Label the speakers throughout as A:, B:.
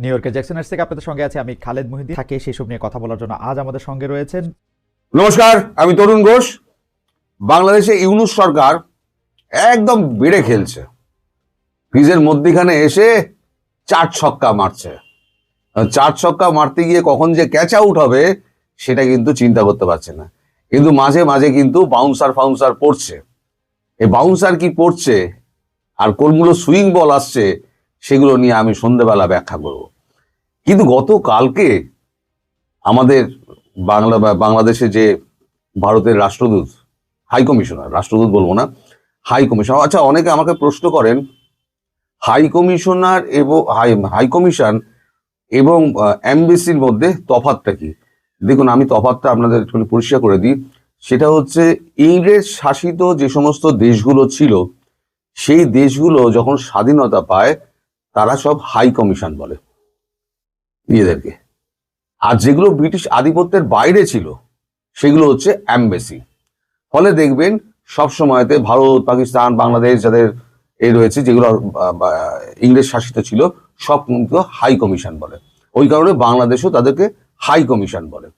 A: New ইয়র্কের জ্যাকসনের থেকে আপনাদের সঙ্গে আছে আমি খালেদ মহিদ্দিন। থাকে সেসব নিয়ে কথা বলার জন্য আজ আমাদের সঙ্গে রয়েছেন
B: নমস্কার, আমি তরুণ ঘোষ। বাংলাদেশে ইউনুস সরকার একদম বেড়ে খেলছে। ক্রিজের মধ্যিখানে এসে চার ছক্কা মারছে। চার ছক্কা মারতে গিয়ে কখন যে ক্যাচ আউট হবে, সেটা কিন্তু চিন্তা করতে পারছে না। কিন্তু মাঝে মাঝে কিন্তু বাউন্সার ফাউন্সার পড়ছে। এই বাউন্সার কি পড়ছে, আর কোনগুলো সুইং বল আসছে সেগুলো নিয়ে আমি সন্ধেবেলা ব্যাখ্যা করব। কিন্তু গতকালকে আমাদের বাংলা বাংলাদেশে যে ভারতের রাষ্ট্রদূত হাই কমিশনার রাষ্ট্রদূত বলব না হাই কমিশনার আচ্ছা অনেকে আমাকে প্রশ্ন করেন হাই কমিশনার এবং হাই হাই কমিশন এবং এমবিসির মধ্যে তফাতটা কি? দেখুন, আমি তফাতটা আপনাদের একটু পরিষ্কার করে দিই। সেটা হচ্ছে, ইংরেজ শাসিত যে সমস্ত দেশগুলো ছিল, সেই দেশগুলো যখন স্বাধীনতা পায় তারা সব হাই কমিশন বলে নিজেদেরকে। আর যেগুলো ব্রিটিশ আধিপত্যের বাইরে ছিল, সেগুলো হচ্ছে অ্যাম্বাসি ফলে দেখবেন, সব সময়তে ভারত, পাকিস্তান, বাংলাদেশ যাদের এ রয়েছে, যেগুলো ইংরেজ শাসিত ছিল, সব কিন্তু হাই কমিশন বলে। ওই কারণে বাংলাদেশও তাদেরকে হাই কমিশন বলে।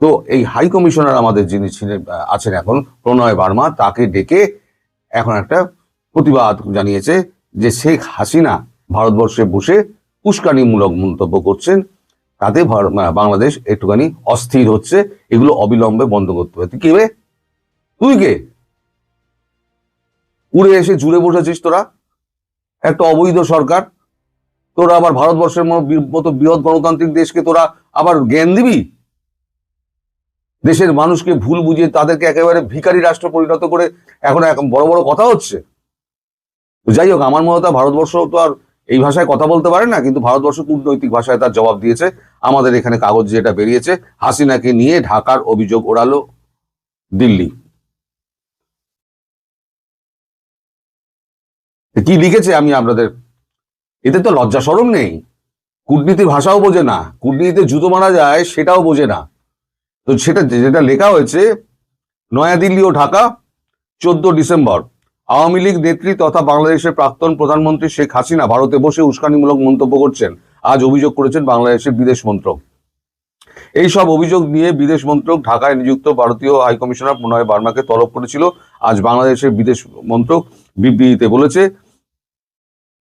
B: তো এই হাই কমিশনার আমাদের যিনি ছিলেন আছেন এখন, প্রণয় বার্মা, তাকে ডেকে এখন একটা প্রতিবাদ জানিয়েছে যে শেখ হাসিনা ভারতবর্ষে বসে উস্কানিমূলক মন্তব্য করছেন, তাতে বাংলাদেশ একটুখানি অস্থির হচ্ছে, এগুলো অবিলম্বে বন্ধ করতে হবে। তুই কে তুই কে? উড়ে এসে জুড়ে বসেছিস তোরা? একটা অবৈধ সরকার। তোরা আবার ভারতবর্ষের মতো বৃহৎ গণতান্ত্রিক দেশকে তোরা আবার জ্ঞান দিবি? দেশের মানুষকে ভুল বুঝিয়ে তাদেরকে একেবারে ভিখারি রাষ্ট্র পরিণত করে এখন এখন বড় বড় কথা হচ্ছে। যাই হোক, আমার মনে হয় ভারতবর্ষ তো আর এই ভাষায় কথা বলতে পারে না, কিন্তু ভারতবর্ষ কূটনৈতিক ভাষায় তার জবাব দিয়েছে। আমাদের এখানে কাগজ যেটা বেরিয়েছে। হাসিনাকে নিয়ে ঢাকার অভিযোগ ওড়ালো দিল্লি। কি লিখেছে আমি আপনাদের? এতে তো লজ্জা সরম নেই। কূটনীতির ভাষাও বোঝে না। কূটনীতিতে জুতো মারা যায়, সেটাও বোঝে না। তো সেটা, যেটা লেখা হয়েছে, নয়াদিল্লি ও ঢাকা, চোদ্দ ডিসেম্বর। আওয়ামী লীগ নেত্রী তথা বাংলাদেশের প্রাক্তন প্রধানমন্ত্রী শেখ হাসিনা ভারতে বসে উস্কানিমূলক মন্তব্য করছেন। আজ অভিযোগ করেছেন বাংলাদেশের বিদেশ মন্ত্রক। এই সব অভিযোগ নিয়ে বিদেশ মন্ত্রক ঢাকায় নিযুক্ত ভারতীয় হাইকমিশনার প্রণয় বার্মাকে তলব করেছিল। আজ বাংলাদেশের বিদেশ মন্ত্রক বিবৃতিতে বলেছে,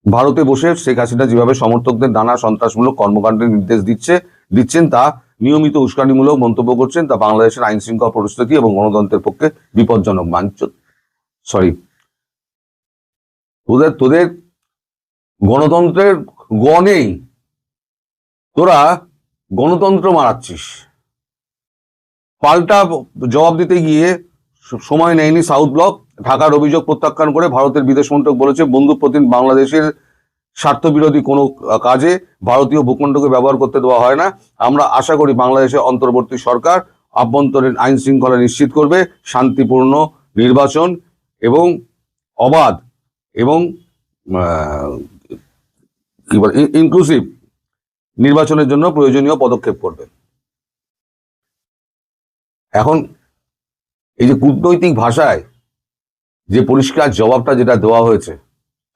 B: ভারতে বসে শেখ হাসিনা যেভাবে সমর্থকদের নানা সন্ত্রাসমূলক কর্মকাণ্ডের নির্দেশ দিচ্ছে, দিচ্ছেন তা নিয়মিত উস্কানিমূলক মন্তব্য করছেন। তা বাংলাদেশের আইন শৃঙ্খলা পরিস্থিতি এবং গণতন্ত্রের পক্ষে বিপজ্জনক। মানচ সরি তোদের তোদের গণতন্ত্রের গ নেই। তোরা গণতন্ত্র মারাচ্ছিস। পাল্টা জবাব দিতে গিয়ে সময় নেয়নি সাউথ ব্লক। ঢাকার অভিযোগ প্রত্যাখ্যান করে ভারতের বিদেশ মন্ত্রক বলেছে বন্ধু প্রতিদিন বাংলাদেশের স্বার্থবিরোধী কোনো কাজে ভারতীয় ভূখণ্ডকে ব্যবহার করতে দেওয়া হয় না। আমরা আশা করি বাংলাদেশের অন্তর্বর্তী সরকার আভ্যন্তরীণ আইন শৃঙ্খলা নিশ্চিত করবে, শান্তিপূর্ণ নির্বাচন এবং অবাধ এবং কি বলে ইনক্লুসিভ নির্বাচনের জন্য প্রয়োজনীয় পদক্ষেপ করবে। এখন এই যে কূটনৈতিক ভাষায় যে পরিষ্কার জবাবটা যেটা দেওয়া হয়েছে,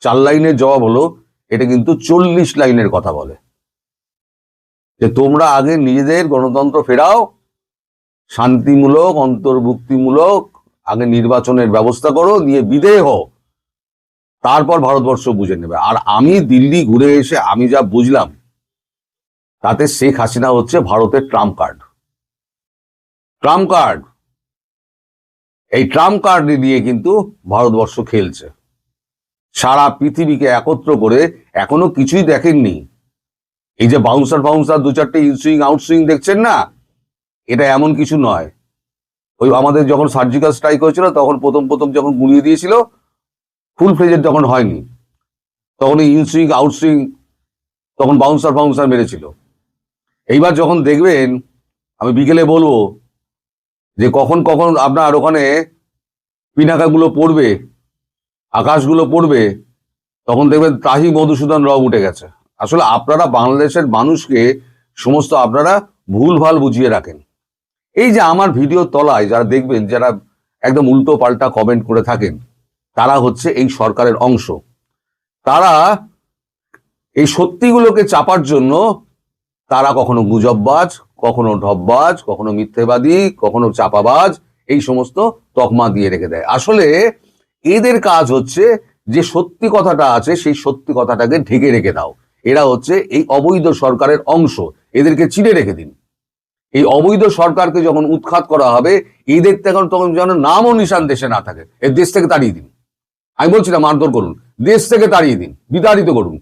B: চার লাইনের জবাব হলো, এটা কিন্তু চল্লিশ লাইনের কথা বলে। যে তোমরা আগে নিজেদের গণতন্ত্র ফেরাও, শান্তিমূলক, অন্তর্ভুক্তিমূলক, আগে নির্বাচনের ব্যবস্থা করো দিয়ে বিদেয় হও। তারপর ভারতবর্ষ বুঝে নেবে। আর আমি দিল্লি ঘুরে এসে আমি যা বুঝলাম, তাতে শেখ হাসিনা হচ্ছে ভারতের ট্রাম্প কার্ড। ট্রাম্প কার্ড, এই ট্রাম্প কার্ড দিয়ে কিন্তু ভারতবর্ষ খেলছে। সারা পৃথিবীকে একত্র করে এখনও কিছুই দেখেননি। এই যে বাউন্সার ফাউন্সার দু চারটে ইনসুইং আউটসুইং দেখছেন না? এটা এমন কিছু নয়। ওই আমাদের যখন সার্জিক্যাল স্ট্রাইক হয়েছিল, তখন প্রথম প্রথম যখন গুলিয়ে দিয়েছিল ফুল ফ্লেজের যখন হয়নি। তখন ইনসুইং আউটসুইং তখন বাউন্সার ফাউন্সার মেরেছিল। এইবার যখন দেখবেন, আমি বিকেলে বলব যে কখন কখন আপনার ওখানে পিনাকাগুলো পড়বে, আকাশগুলো পড়বে, তখন দেখবেন তাহি মধুসূদন রব উঠে গেছে। আসলে আপনারা বাংলাদেশের মানুষকে সমস্ত আপনারা ভুলভাল বুঝিয়ে রাখেন। এই যে আমার ভিডিও তলায় যারা দেখবেন, যারা একদম উল্টো পাল্টা কমেন্ট করে থাকেন তারা হচ্ছে এই সরকারের অংশ। তারা এই সত্যিগুলোকে চাপার জন্য তারা কখনো গুজববাজ, কখনো ঢববাজ, কখনো মিথ্যেবাদী, কখনো চাপাবাজ, এই সমস্ত তকমা দিয়ে রেখে দেয়। আসলে এদের কাজ হচ্ছে যে সত্যি কথাটা আছে, সেই সত্যি কথাটাকে ঢেকে রেখে দাও। এরা হচ্ছে এই অবৈধ সরকারের অংশ। এদেরকে চিনে রেখে দিন। এই অবৈধ সরকারকে যখন উৎখাত করা হবে, এদের তখন তখন যেন নামও নিশান দেশে না থাকে। এর দেশ থেকে তাড়িয়ে দিন। আমি বলছি না মারধর করুন, দেশ থেকে তাড়িয়ে দিন, বিতাড়িত করুন।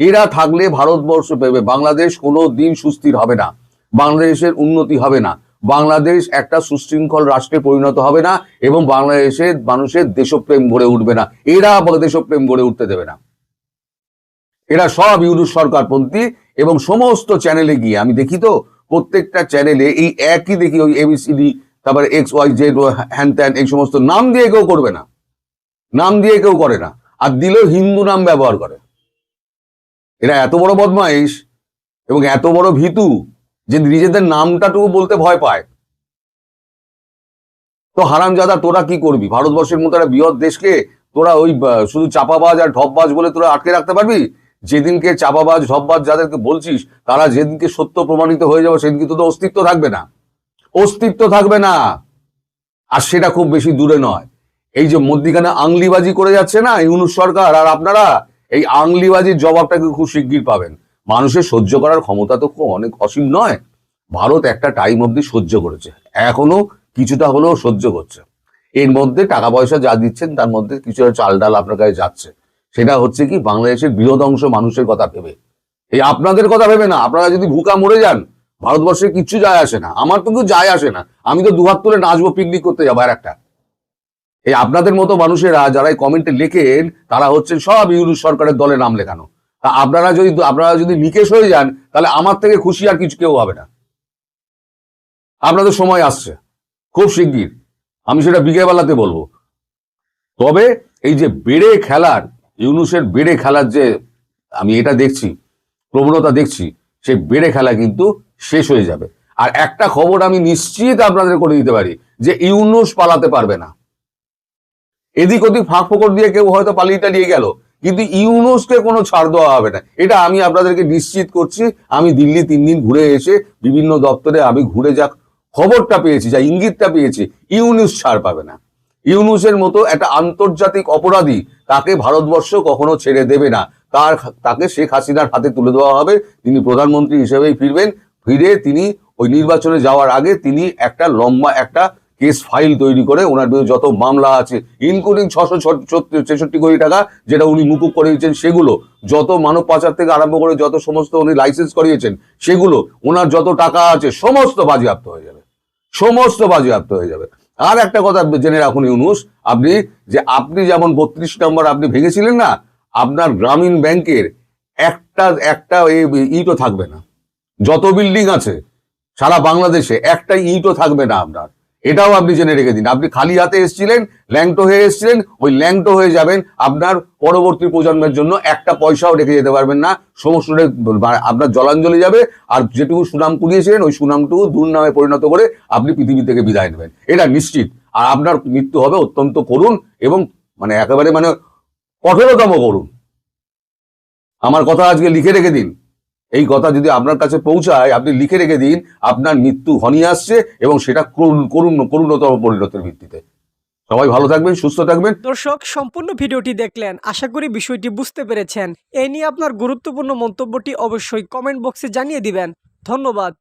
B: এরা থাকলে ভারতবর্ষ পেবে, বাংলাদেশ কোনো দিন সুস্থির হবে না, বাংলাদেশের উন্নতি হবে না, বাংলাদেশ একটা সুশৃঙ্খল রাষ্ট্রে পরিণত হবে না এবং বাংলাদেশের মানুষের দেশপ্রেম গড়ে উঠবে না, এরা দেশপ্রেম গড়ে উঠতে দেবে না। এরা সব ইউরোপ সরকারপন্থী এবং সমস্ত চ্যানেলে গিয়ে, আমি দেখি তো, প্রত্যেকটা চ্যানেলে এই একই দেখি ওই এবিসিডি তারপরে এক্স ওয়াই জেড হ্যান ত্যান, এই সমস্ত নাম দিয়ে কেউ করবে না। নাম দিয়ে কেউ করে না। আর দিলেও হিন্দু নাম ব্যবহার করে। এরা এত বড় বদমাইশ এবং এত বড় ভীতু যে নিজেদের নামটাটুকু বলতে ভয় পায়। তো হারামজাদা, তোরা কি করবি? ভারতবর্ষের মতো একটা বৃহৎ দেশকে তোরা ওই শুধু চাপাবাজ আর ঢপবাজ বলে তোরা আটকে রাখতে পারবি? যেদিনকে চাপাবাজ, ঢপবাজ যাদেরকে বলছিস, তারা যেদিনকে সত্য প্রমাণিত হয়ে যাবে, সেদিনকে তোদের অস্তিত্ব থাকবে না। অস্তিত্ব থাকবে না। আর সেটা খুব বেশি দূরে নয়। এই যে মধ্যিখানে আংলিবাজি করে যাচ্ছে না ইউনুস সরকার, আর আপনারা এই আংলিবাজির জবাবটাকে খুব শিগগির পাবেন। মানুষের সহ্য করার ক্ষমতা তো খুব অনেক অসীম নয়। ভারত একটা টাইম অবধি সহ্য করেছে। এখনও কিছুটা হলেও সহ্য করছে। এর মধ্যে টাকা পয়সা যা দিচ্ছেন, তার মধ্যে কিছুটা চাল ডাল আপনার কাছে যাচ্ছে। সেটা হচ্ছে কি, বাংলাদেশের বৃহৎ অংশ মানুষের কথা ভেবে। এই আপনাদের কথা ভেবে না, আপনারা যদি ভুকা মরে যান, ভারতবর্ষে কিচ্ছু যায় আসে না। আমার তো কিছু যায় আসে না। আমি তো দুহাত তুলে নাচবো পিকনিক করতে যাব, আর একটা। এই আপনাদের মতো মানুষেরা যারা এই কমেন্টে লেখেন, তারা হচ্ছেন সব ইউরোপ সরকারের দলে নাম লেখানো। তা আপনারা যদি আপনারা যদি নিকেশ হয়ে যান, তাহলে আমার থেকে খুশি আর কিছু কেউ হবে না। আপনাদের সময় আসছে। খুব শিগগির। আমি সেটা বিকেলবেলাতে বলব। তবে এই যে বেড়ে খেলার, ইউনুসের বেড়ে খেলার যে, আমি এটা দেখছি, প্রবণতা দেখছি, সেই বেড়ে খেলা কিন্তু শেষ হয়ে যাবে। আর একটা খবর আমি নিশ্চিত আপনাদের করে দিতে পারি, যে ইউনুস পালাতে পারবে না। এদিক ওদিক ফাঁক ফোকর দিয়ে কেউ হয়তো পালিয়ে টালিয়ে গেল, কিন্তু ইউনুসকে কোনো ছাড় দেওয়া হবে না। এটা আমি আপনাদেরকে নিশ্চিত করছি। আমি দিল্লি তিন দিন ঘুরে এসে বিভিন্ন দপ্তরে আমি ঘুরে যা খবরটা পেয়েছি, যা ইঙ্গিতটা পেয়েছি, ইউনুস ছাড় পাবে না। ইউনুসের মতো একটা আন্তর্জাতিক অপরাধী তাকে ভারতবর্ষ কখনো ছেড়ে দেবে না। তার তাকে শেখ হাসিনার হাতে তুলে দেওয়া হবে। তিনি প্রধানমন্ত্রী হিসেবেই ফিরবেন। ফিরে তিনি ওই নির্বাচনে যাওয়ার আগে তিনি একটা লম্বা একটা কেস ফাইল তৈরি করে ওনার বিরুদ্ধে যত মামলা আছে ইনক্লুডিং ছশো ছেষট্টি কোটি টাকা যেটা উনি মুকুব করিয়েছেন, সেগুলো যত মানব পাচার থেকে আরম্ভ করে যত সমস্ত উনি লাইসেন্স করিয়েছেন, সেগুলো ওনার যত টাকা আছে, সমস্ত বাজেয়াপ্ত হয়ে যাবে। সমস্ত বাজেয়াপ্ত হয়ে যাবে। আর একটা কথা জেনে রাখুন ইউনুস, আপনি যে আপনি যেমন বত্রিশ নম্বর আপনি ভেঙেছিলেন না, আপনার গ্রামীণ ব্যাংকের একটা একটা ইটও থাকবে না। যত বিল্ডিং আছে, সারা বাংলাদেশে একটা ইটও থাকবে না আপনার। এটাও আপনি জেনে রেখে দিন। আপনি খালি হাতে এসেছিলেন, ল্যাংটো হয়ে এসেছিলেন, ওই ল্যাংটো হয়ে যাবেন। আপনার পরবর্তী প্রজন্মের জন্য একটা পয়সাও রেখে যেতে পারবেন না। সমস্ত আপনার জলাঞ্জলি যাবে, আর যেটুকু সুনাম কুড়িয়েছিলেন, ওই সুনামটুকু দুর্নামে পরিণত করে আপনি পৃথিবী থেকে বিদায় নেবেন। এটা নিশ্চিত। আর আপনার মৃত্যু হবে অত্যন্ত করুণ এবং মানে একেবারে মানে কঠোরতম করুন আমার কথা আজকে লিখে রেখে দিন। এই কথা যদি আপনার কাছে পৌঁছায়, আপনি লিখে রেখে দিন, আপনার মৃত্যু ঘনিয়ে আসছে এবং সেটা করুণ করুণ, করুণতম পরিণতির ভিত্তিতে। সবাই ভালো থাকবেন, সুস্থ থাকবেন।
C: দর্শক, সম্পূর্ণ ভিডিওটি দেখলেন। আশা করি বিষয়টি বুঝতে পেরেছেন। এ নিয়ে আপনার গুরুত্বপূর্ণ মন্তব্যটি অবশ্যই কমেন্ট বক্সে জানিয়ে দিবেন। ধন্যবাদ।